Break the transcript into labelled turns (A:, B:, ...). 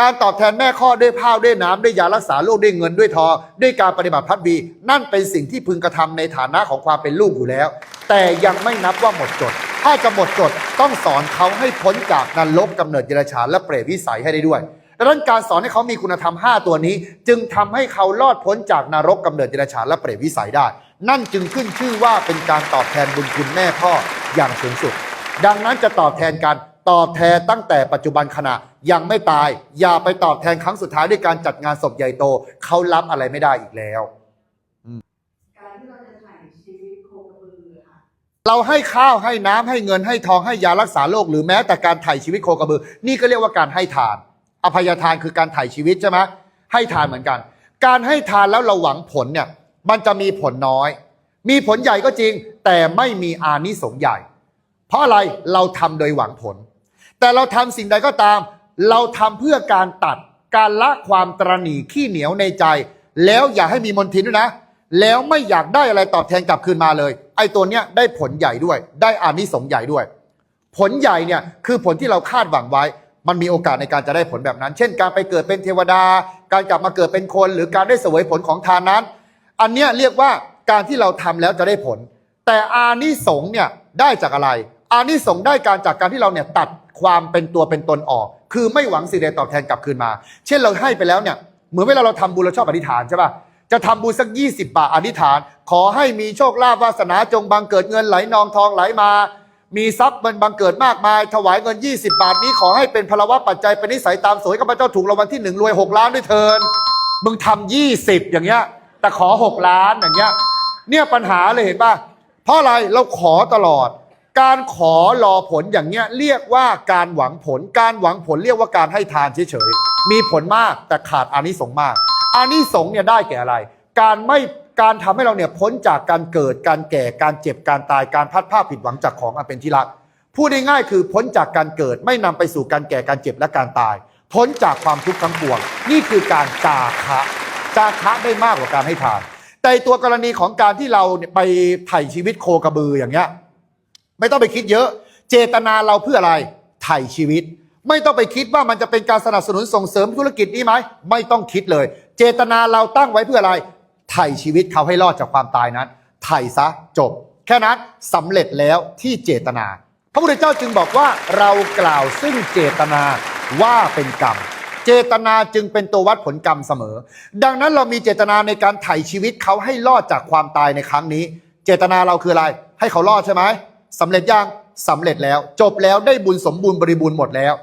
A: การตอบแทนแม่ข้อด้วยข้าวด้วยน้ำด้วยยารักษาโรคด้วยเงินด้วยทองด้วยการปฏิบัติพัดบีนั่นเป็นสิ่งที่พึงกระทำในฐานะของความเป็นลูกอยู่แล้ว แต่ยังไม่นับว่าหมดจด ถ้าจะหมดจดต้องสอนเขาให้พ้นจากนรกกำเนิดเดรัจฉานและเปรตวิสัยให้ได้ด้วยดังนั้นการสอนให้เขามีคุณธรรม 5 ตัวนี้ จึงทำให้เขารอดพ้นจากนรกกำเนิดเดรัจฉานและเปรตวิสัยได้ นั่นจึงขึ้นชื่อว่าเป็นการตอบแทนบุญคุณแม่พ่ออย่างสูงสุด ดังนั้นจะตอบแทนกัน ตอบแทนตั้งแต่ปัจจุบันขณะยังไม่ตาย อย่าไปตอบแทนครั้งสุดท้ายด้วยการจัดงานศพใหญ่โต เขารับอะไรไม่ได้อีกแล้ว
B: การที่เราจะถ่ายชีวิตโคกระบือค่ะ
A: เราให้ข้าวให้น้ำให้เงินให้ทองให้ยารักษาโรคหรือแม้แต่การถ่ายชีวิตโคกระบือ นี่ก็เรียกว่าการให้ทาน อภัยทานคือการถ่ายชีวิตใช่ไหมให้ทานเหมือนกัน การให้ทานแล้วเราหวังผลเนี่ยมันจะมีผลน้อย มีผลใหญ่ก็จริง แต่ไม่มีอานิสงส์ใหญ่ เพราะอะไรเราทำโดยหวังผล แต่เราทำสิ่งใดก็ตาม เราทำเพื่อการตัดการละความตรณีขี้เหนียวในใจ แล้วอย่าให้มีมนทินด้วยนะ แล้วไม่อยากได้อะไรตอบแทนกลับคืนมาเลย ไอ้ตัวเนี้ยได้ผลใหญ่ด้วย ได้อานิสงส์ใหญ่ด้วย ผลใหญ่เนี่ยคือผลที่เราคาดหวังไว้ มันมีโอกาสในการจะได้ผลแบบนั้น เช่น การไปเกิดเป็นเทวดา การกลับมาเกิดเป็นคน หรือการได้เสวยผลของทานนั้น อันเนี้ยเรียกว่าการที่เราทำแล้วจะได้ผล แต่อานิสงส์เนี่ยได้จากอะไร อานิสงส์ได้การจากการที่เราเนี่ยตัด ความเป็นตัวเป็นตนออก คือไม่หวังสิ่งใดตอบแทนกลับคืนมา เช่นเราให้ไปแล้วเนี่ยเหมือนเวลาเราทำบุญเราชอบอธิษฐานใช่ป่ะจะทำบุญสัก 20 บาทอธิษฐาน ขอให้มีโชคลาภวาสนาจงบังเกิดเงินไหลนองทองไหลมา มีทรัพย์มันบังเกิดมากมาย ถวายเงิน 20 บาทนี้ขอให้เป็นพลวัตปัจจัยเป็นนิสัยตามสวยข้าพเจ้าถูกรางวัลที่หนึ่งรวย 6 ล้านด้วยเทินมึงทำ20 อย่างเงี้ยแต่ขอ 6 ล้านอย่างเงี้ยเนี่ยปัญหาเลยเห็นป่ะเพราะอะไรเราขอตลอด การขอรอผลอย่างเงี้ยเรียกว่าการหวังผล การหวังผลเรียกว่าการให้ทานเฉยๆ มีผลมากแต่ขาดอานิสงส์มาก อานิสงส์เนี่ยได้แก่อะไร การไม่การทำให้เราเนี่ยพ้นจากการเกิดการแก่การเจ็บการตายการพัดผ้าผิดหวังจากของอันเป็นที่รัก พูดง่ายๆคือพ้นจากการเกิดไม่นำไปสู่การแก่การเจ็บและการตาย พ้นจากความทุกข์ทั้งปวง นี่คือการจาคะจาคะได้มากกว่าการให้ทาน แต่ตัวกรณีของการที่เราเนี่ยไปไถ่ชีวิตโคกระบืออย่างเงี้ย ไม่ต้องไปคิดเยอะ เจตนาเราเพื่ออะไรไถ่ชีวิต ไม่ต้องไปคิดว่ามันจะเป็นการสนับสนุนส่งเสริมธุรกิจนี้ไหมไม่ต้องคิดเลย เจตนาเราตั้งไว้เพื่ออะไรไถ่ชีวิตเขาให้รอดจากความตายนั้นไถ่ซะจบ แค่นั้นสำเร็จแล้วที่เจตนา พระพุทธเจ้าจึงบอกว่าเรากล่าวซึ่งเจตนาว่าเป็นกรรมเจตนาจึงเป็นตัววัดผลกรรมเสมอ ดังนั้นเรามีเจตนาในการไถ่ชีวิตเขาให้รอดจากความตายในครั้งนี้ เจตนาเราคืออะไร ให้เขารอดใช่ไหม สำเร็จยังสำเร็จแล้ว จบแล้วได้บุญสมบูรณ์บริบูรณ์หมดแล้ว